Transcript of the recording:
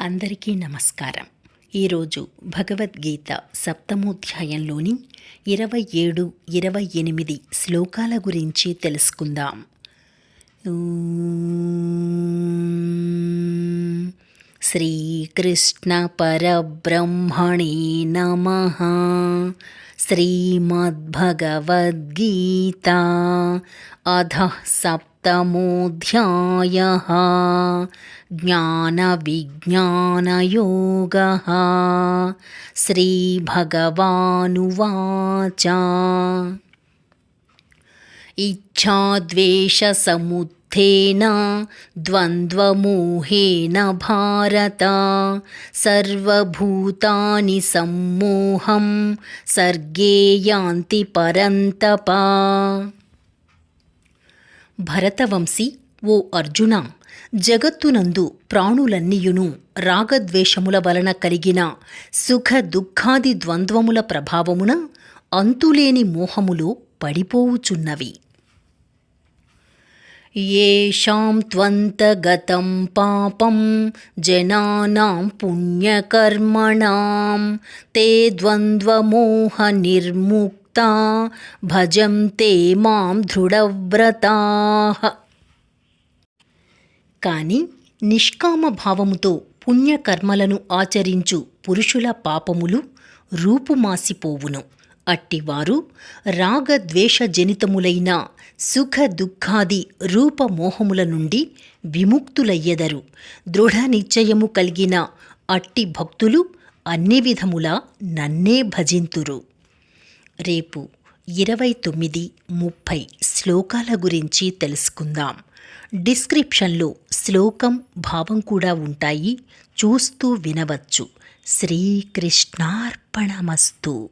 అందరికీ నమస్కారం. ఈరోజు భగవద్గీత సప్తమోధ్యాయంలోని ఇరవై ఏడు ఇరవై ఎనిమిది శ్లోకాల గురించి తెలుసుకుందాం. శ్రీకృష్ణ పరబ్రహ్మణే నమ. శ్రీమద్భగవద్గీత. అధ मोऽध्यायः ज्ञानविज्ञानयोगः। श्रीभगवानुवाच। इच्छाद्वेषसमुत्थेन द्वन्द्वमोहेन भारत। सर्वभूतानि सम्मोहं सर्गे यान्ति परन्तपा। భరతవంశీ ఓ అర్జున జగత్తునందు ప్రాణులన్నీయును రాగద్వేషముల వలన కలిగిన సుఖ దుఃఖాది ద్వంద్వముల ప్రభావమున అంతులేని మోహములు పడిపోవుచున్నవి. ఏషాం త్వంతగతం పాపం జనానాం పుణ్యకర్మణాం తే ద్వంద్వమోహనిర్ము భజం భజంతే మాం దృఢవ్రతా కానీ నిష్కామ భావముతో పుణ్యకర్మలను ఆచరించు పురుషుల పాపములు రూపుమాసిపోవును. అట్టివారు రాగద్వేషజనితములైన సుఖ దుఃఖాది రూపమోహముల నుండి విముక్తులయ్యెదరు. దృఢ నిశ్చయము కలిగిన అట్టి భక్తులు అన్ని విధములా నన్నే భజింతురు. రేపు ఇరవై తొమ్మిది ముప్పై శ్లోకాల గురించి తెలుసుకుందాం. డిస్క్రిప్షన్లో శ్లోకం భావం కూడా ఉంటాయి. చూస్తూ వినవచ్చు. శ్రీకృష్ణార్పణమస్తు.